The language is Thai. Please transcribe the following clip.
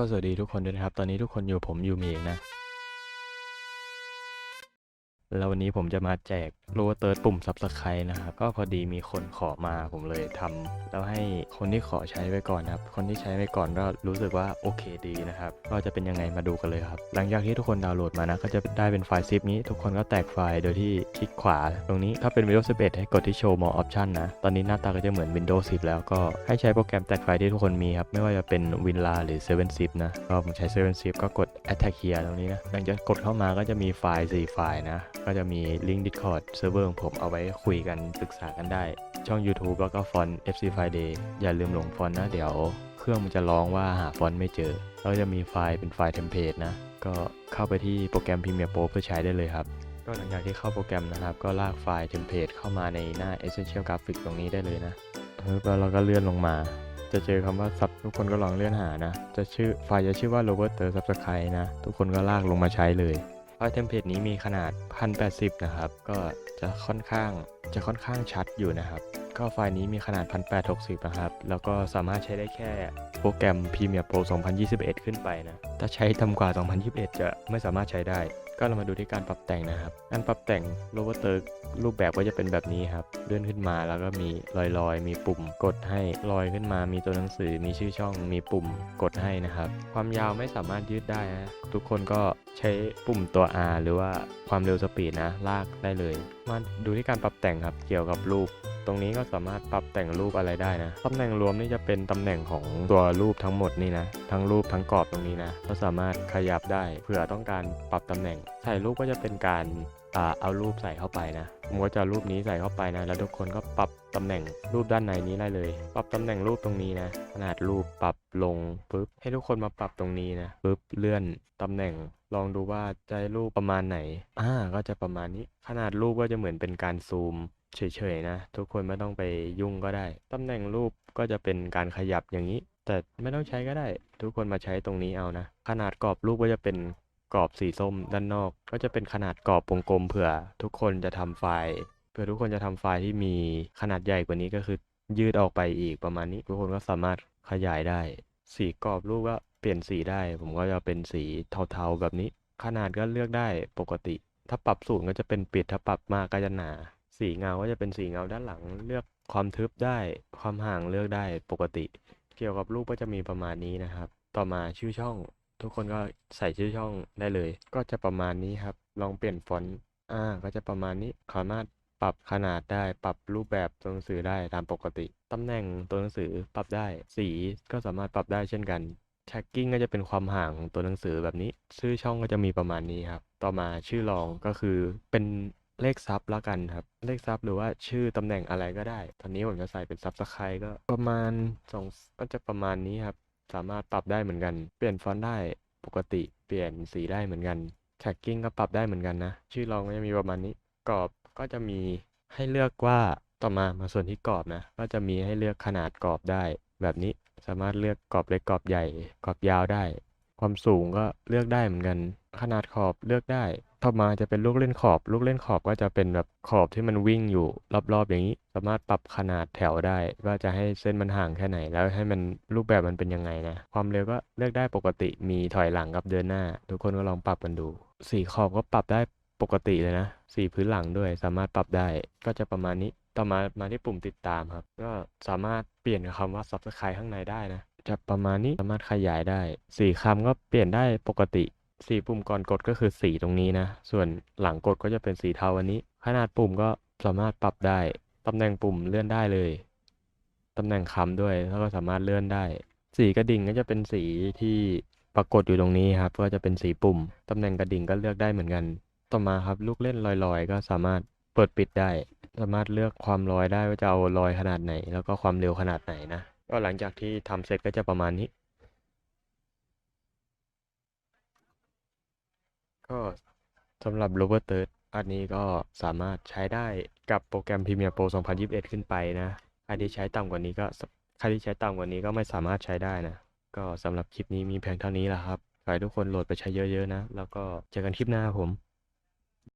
ก็สวัสดีทุกคนด้วยนะครับ ตอนนี้ทุกคนอยู่ผมยูมีเองนะ แล้ววันนี้ผมจะมาแจกโลเตอร์ดปุ่ม Subscribe นะครับ ก็พอดีมีคนขอมาผมเลยทำแล้วให้คนที่ขอใช้ไว้ก่อนครับ คนที่ใช้ไว้ก่อนก็รู้สึกว่าโอเคดีนะครับ ก็จะเป็นยังไงมาดูกันเลยครับ หลังจากที่ทุกคนดาวน์โหลดมานะ ก็จะได้เป็นไฟล์ซิปนี้ ทุกคนก็แตกไฟล์โดยที่คลิกขวา ตรงนี้ถ้าเป็น Windows 11 ให้กดที่ Show More Option นะ ตอนนี้หน้าตาก็จะเหมือน Windows 10 แล้วก็ให้ใช้โปรแกรมแตกไฟล์ที่ทุกคนมีครับ ไม่ว่าจะเป็น WinRAR หรือ 7zip นะ ก็ผมใช้ 7zip ก็กด Attack here ตรงนี้นะ หลังจากกดเข้ามาก็จะมีไฟล์4ไฟล์นะ ก็จะมีลิงก์ Discord เซิร์ฟเวอร์ของผมเอาไว้คุยกันปรึกษากันได้ ช่อง YouTube แล้วก็ฟอนต์ FC Friday อย่าลืมหลงฟอนต์นะ เดี๋ยวเครื่องมันจะร้องว่าหาฟอนต์ไม่เจอแล้วจะมีไฟล์เป็นไฟล์เทมเพลตนะ ก็เข้าไปที่โปรแกรม Premiere Pro เพื่อใช้ได้เลยครับ ก็หลังจากที่เข้าโปรแกรมนะครับ ก็ลากไฟล์เทมเพลตเข้ามาในหน้า Essential Graphic ตรงนี้ได้เลยนะแล้วเราก็เลื่อนลงมาจะเจอคำว่าซับทุกคนก็ลองเลื่อนหานะ จะชื่อไฟล์จะชื่อว่า Robert t e r Subscribe นะ ทุกคนก็ลากลงมาใช้เลย ไฟล์เทมเพลตนี้มีขนาด 1080 นะครับ ก็จะค่อนข้างจะค่อนข้างชัดอยู่นะครับ ก็ไฟล์นี้มีขนาด 1860 นะครับ แล้วก็สามารถใช้ได้แค่โปรแกรม Premiere Pro 2021 ขึ้นไปนะ ถ้าใช้ต่ำกว่า 2021 จะไม่สามารถใช้ได้ ก็เรามาดูที่การปรับแต่งนะครับ การปรับแต่ง Lower t e r รูปแบบก็จะเป็นแบบนี้ครับ เลื่อนขึ้นมาแล้วก็มีลอยๆ มีปุ่มกดให้ลอยขึ้นมา มีตัวหนังสือ มีชื่อช่อง มีปุ่มกดให้นะครับ ความยาวไม่สามารถยืดได้นะทุกคนก็ใช้ปุ่มตัว R หรือว่าความเร็วสปีดนะ ลากได้เลย มาดูที่การปรับแต่งครับ เกี่ยวกับรูป ตรงนี้ก็สามารถปรับแต่งรูปอะไรได้นะตำแหน่งรวมนี่จะเป็นตำแหน่งของตัวรูปทั้งหมดนี่นะ ทั้งรูปทั้งกรอบตรงนี้นะก็สามารถขยับได้เผื่อต้องการปรับตำแหน่งถ่ายรูปก็จะเป็นการเอารูปใส่เข้าไปนะผมก็จะรูปนี้ใส่เข้าไปนะ แล้วทุกคนก็ปรับตำแหน่งรูปด้านในนี้ได้เลย ปรับตำแหน่งรูปตรงนี้นะ ขนาดรูปปรับลงปุ๊บ ให้ทุกคนมาปรับตรงนี้นะปุ๊บ เลื่อนตำแหน่ง ลองดูว่าจะให้รูปประมาณไหน อ่า ก็จะประมาณนี้ ขนาดรูปก็จะเหมือนเป็นการซูม เฉยๆนะ ทุกคนไม่ต้องไปยุ่งก็ได้ ตำแหน่งรูปก็จะเป็นการขยับอย่างนี้ แต่ไม่ต้องใช้ก็ได้ ทุกคนมาใช้ตรงนี้เอานะ ขนาดกรอบรูปก็จะเป็นกรอบสีส้มด้านนอก ก็จะเป็นขนาดกรอบวงกลมเผื่อ ทุกคนจะทำไฟล์เผื่อทุกคนจะทำไฟล์ที่มีขนาดใหญ่กว่านี้ก็คือยืดออกไปอีกประมาณนี้ ทุกคนก็สามารถขยายได้ สีกรอบรูปก็เปลี่ยนสีได้ ผมก็จะเป็นสีเทาๆแบบนี้ ขนาดก็เลือกได้ปกติ ถ้าปรับศูนก็จะเป็นปิดถ้าปรับมากก็จะหนา สีเงาก็จะเป็นสีเงาด้านหลังเลือกความทึบได้ ความห่างเลือกได้ปกติ เกี่ยวกับรูปก็จะมีประมาณนี้นะครับ ต่อมาชื่อช่อง ทุกคนก็ใส่ชื่อช่องได้เลย ก็จะประมาณนี้ครับ ลองเปลี่ยนฟอนต์อ่าก็จะประมาณนี้สามารถปรับขนาดได้ปรับรูปแบบตัวหนังสือได้ตามปกติ ตำแหน่งตัวหนังสือปรับได้ สีก็สามารถปรับได้เช่นกัน tracking ก็จะเป็นความห่างของตัวหนังสือแบบนี้ ชื่อช่องก็จะมีประมาณนี้ครับ ต่อมาชื่อรองก็คือเป็น เลขซับแล้วกันครับ เลขซับหรือว่าชื่อตำแหน่งอะไรก็ได้ ตอนนี้ผมจะใส่เป็นซับสไครก็ประมาณสองก็จะประมาณนี้ครับ สามารถปรับได้เหมือนกัน เปลี่ยนฟอนต์ได้ปกติ เปลี่ยนสีได้เหมือนกัน tracking ก็ปรับได้เหมือนกันนะ ชื่อรองก็จะมีประมาณนี้ กรอบก็จะมีให้เลือกว่าต่อมามาส่วนที่กรอบนะ ก็จะมีให้เลือกขนาดกรอบได้ แบบนี้สามารถเลือกกรอบเล็กกรอบใหญ่กรอบยาวได้ ความสูงก็เลือกได้เหมือนกัน ขนาดขอบเลือกได้ ต่อมาจะเป็นลูกเล่นขอบ ลูกเล่นขอบก็จะเป็นแบบขอบที่มันวิ่งอยู่รอบๆอย่างนี้ สามารถปรับขนาดแถวได้ ว่าจะให้เส้นมันห่างแค่ไหน แล้วให้มันรูปแบบมันเป็นยังไงนะ ความเร็วก็เลือกได้ปกติมีถอยหลังกับเดินหน้า ทุกคนก็ลองปรับกันดู สีขอบก็ปรับได้ปกติเลยนะสีพื้นหลังด้วยสามารถปรับได้ก็จะประมาณนี้ต่อมามาที่ปุ่มติดตามครับ ก็สามารถเปลี่ยนคำว่า subscribe ข้างในได้นะ จะประมาณนี้สามารถขยายได้สีคำก็เปลี่ยนได้ปกติ สีปุ่มก่อนกดก็คือสีตรงนี้นะ ส่วนหลังกดก็จะเป็นสีเทาอันนี้ ขนาดปุ่มก็สามารถปรับได้ ตำแหน่งปุ่มเลื่อนได้เลย ตำแหน่งคำด้วยแล้วก็สามารถเลื่อนได้ สีกระดิ่งก็จะเป็นสีที่ปรากฏอยู่ตรงนี้ครับ ก็จะเป็นสีปุ่ม ตำแหน่งกระดิ่งก็เลือกได้เหมือนกัน ต่อมาครับลูกเล่นลอยๆ ก็สามารถเปิดปิดได้ สามารถเลือกความลอยได้ว่าจะเอาลอยขนาดไหน แล้วก็ความเร็วขนาดไหนนะ ก็หลังจากที่ทำเสร็จก็จะประมาณนี้ ก็สำหรับ Rover t h i r d อันนี้ก็สามารถใช้ได้กับโปรแกรม Premiere Pro 2021 ขึ้นไปนะใครที่ใช้ต่ำกว่านี้ก็ใครที่ใช้ต่ำกว่านี้ก็ไม่สามารถใช้ได้นะ ก็สำหรับคลิปนี้มีเพียงเท่านี้แหละครับขอให้ทุกคนโหลดไปใช้เยอะๆนะ แล้วก็เจอกันคลิปหน้าผม